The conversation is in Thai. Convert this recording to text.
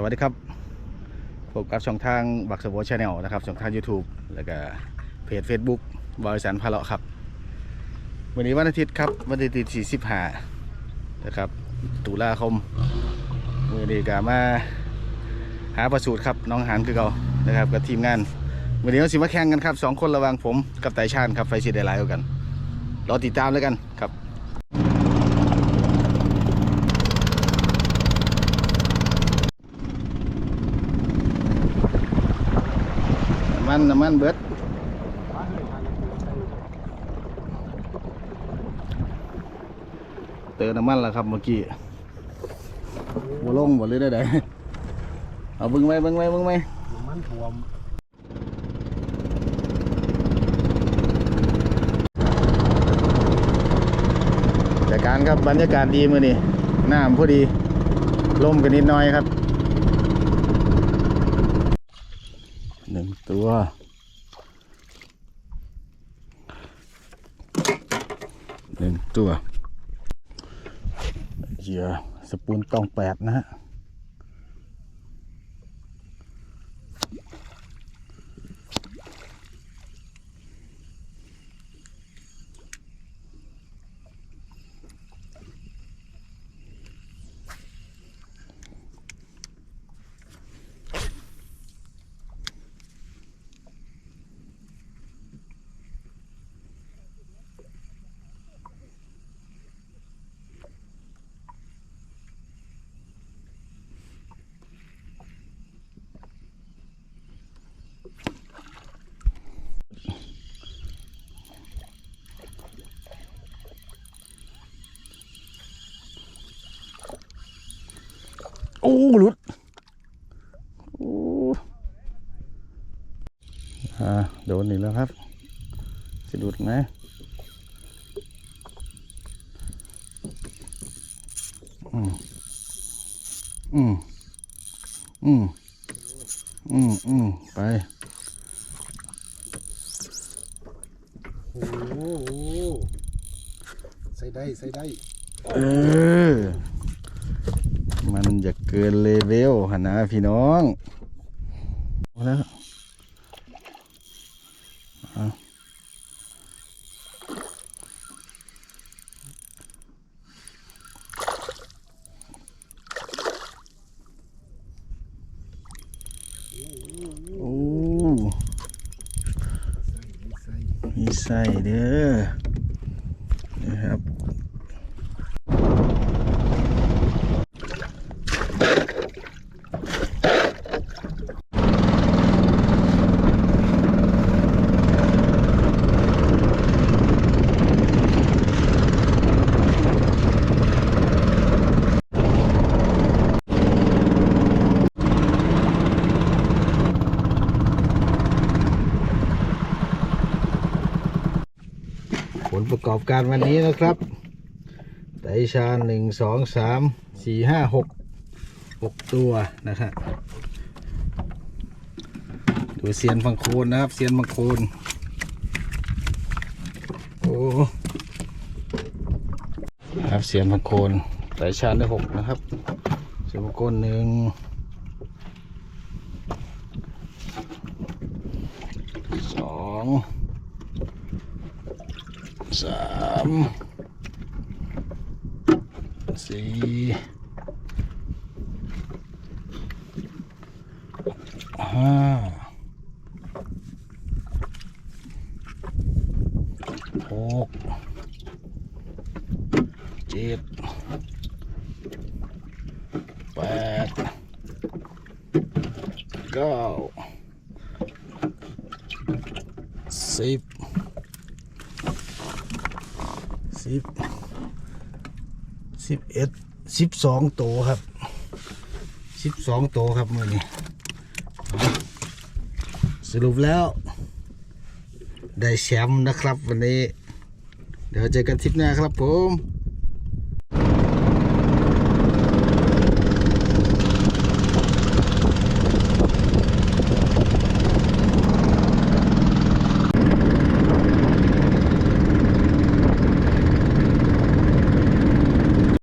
สวัสดีครับพบกับช่องทางบักสโวชแนลนะครับช่องทาง YouTube แล้วก็เพจ Facebook บริษัทพาเลาะครับ วันนี้วันอาทิตย์ครับวันอาทิตย์ที่45นะครับตุลาคมมือดีกามาหาประสูตรครับน้องหานคือเก่านะครับกับทีมงานวันนี้เราสิมาแข่งกันครับสองคนระหว่างผมกับไตชาญครับไฟสีได้หลายกว่ากันรอติดตามแล้วกันครับ มันน้ำมันเบิดเติมน้ำมันแล้วครับเมื่อกี้บ่ลงบ่เลยได้ไดเอาเบึงไหมเบึงไหมเบึงไหมน้ำมันท่วมจากการครับบรรยากาศดีมื้อนี้น้ำพอดีลมกันนิดหน่อยครับหนึ่ง ตัวหนึ่งตัวเหยื่อสปูนตองแปดนะฮะ อ้หลุดโอ้อ่าโดนอีกแล้วครับจะหลุดไหมอืมอืมอืมอืมอืมไปโอ้โหใส่ได้ใส่ได้ เออ มันจะเกินเลเวลหนนะพี่น้องเอาแล้วโอ้มีใส่เด้อ ประกอบการวันนี้นะครับ ไตชาหนึ่งสองสามสี่ห้าหกหกตัวนะครับดูเซียนฟังโคนนะครับ เซียนฟังโคนโอ้ครับเซียนฟังโคนไตชาได้หกนะครับเซียนฟังโคนหนึ่งสอง สามสี่ห้าหกเจ็ดแปดเก้า สิบสิบเอ็ดสิบสองโตวครับสิบสองโตวครับมือนี้สรุปแล้ว ได้แชมป์นะครับวันนี้ เดี๋ยวเจอกันทริปหน้าครับผม